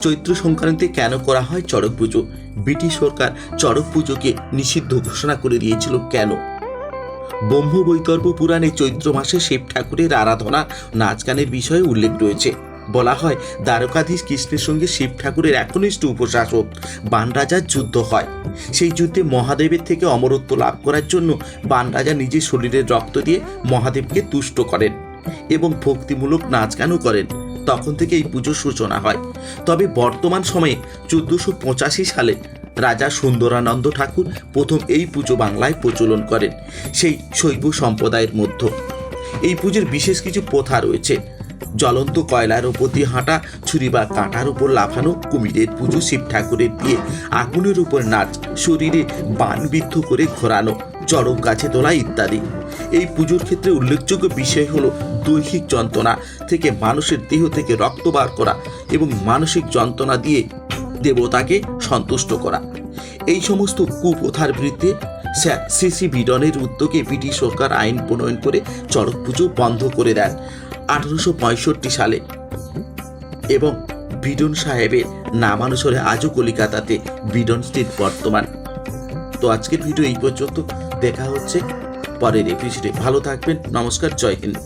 চৈত্র সংক্রান্তি কেন করা হয় চড়ক পুজো? ব্রিটিশ সরকার চড়ক পুজোকে নিষিদ্ধ ঘোষণা করে দিয়েছিল কেন? ব্রহ্ম বৈতর্ব পুরাণে চৈত্র মাসে শিব ঠাকুরের আরাধনা নাচ গানের বিষয়ে উল্লেখ রয়েছে। বলা হয়, দ্বারকাধীশ কৃষ্ণের সঙ্গে শিব ঠাকুরের একনিষ্ঠ উপশাসক বান রাজার যুদ্ধ হয়। সেই যুদ্ধে মহাদেবের থেকে অমরত্ব লাভ করার জন্য বান রাজা নিজের শরীরের রক্ত দিয়ে মহাদেবকে তুষ্ট করেন এবং ভক্তিমূলক নাচ গানও করেন। তখন থেকে এই পুজোর সূচনা হয়। তবে বর্তমান সময়ে চোদ্দোশো পঁচাশি সালে রাজা সুন্দরানন্দ ঠাকুর প্রথম এই পুজো বাংলায় প্রচলন করেন, সেই শৈব সম্প্রদায়ের মধ্য। এই পুজোর বিশেষ কিছু প্রথা রয়েছে। জ্বলন্ত কয়লার ওপর দিয়ে হাঁটা, ছুরি বা কাঁটার উপর লাফানো, কুমিরের পুজো, শিব ঠাকুরের দিয়ে আগুনের উপর নাচ, শরীরে বানবিদ্ধ করে ঘোরানো, চড়ক গাছে তোলা ইত্যাদি। এই পুজোর ক্ষেত্রে উল্লেখযোগ্য বিষয় হলো দৈহিক যন্ত্রণা থেকে মানুষের দেহ থেকে রক্ত বার করা এবং মানসিক যন্ত্রণা দিয়ে দেবতাকে সন্তুষ্ট করা। এই সমস্ত কুপ্রথার বিরুদ্ধে স্যার সিসি বিডনের উদ্যোগে ব্রিটিশ সরকার আইন প্রণয়ন করে চড়ক পুজো বন্ধ করে দেন আঠারোশো পঁয়ষট্টি সালে। এবং বিডন সাহেবের নামানুসারে আজও কলিকাতাতে বিডন স্ট্রিট বর্তমান। তো আজকের ভিডিও এই পর্যন্ত। দেখা হচ্ছে পরের এপিসোডে ভালো থাকবেন নমস্কার জয় হিন্দ।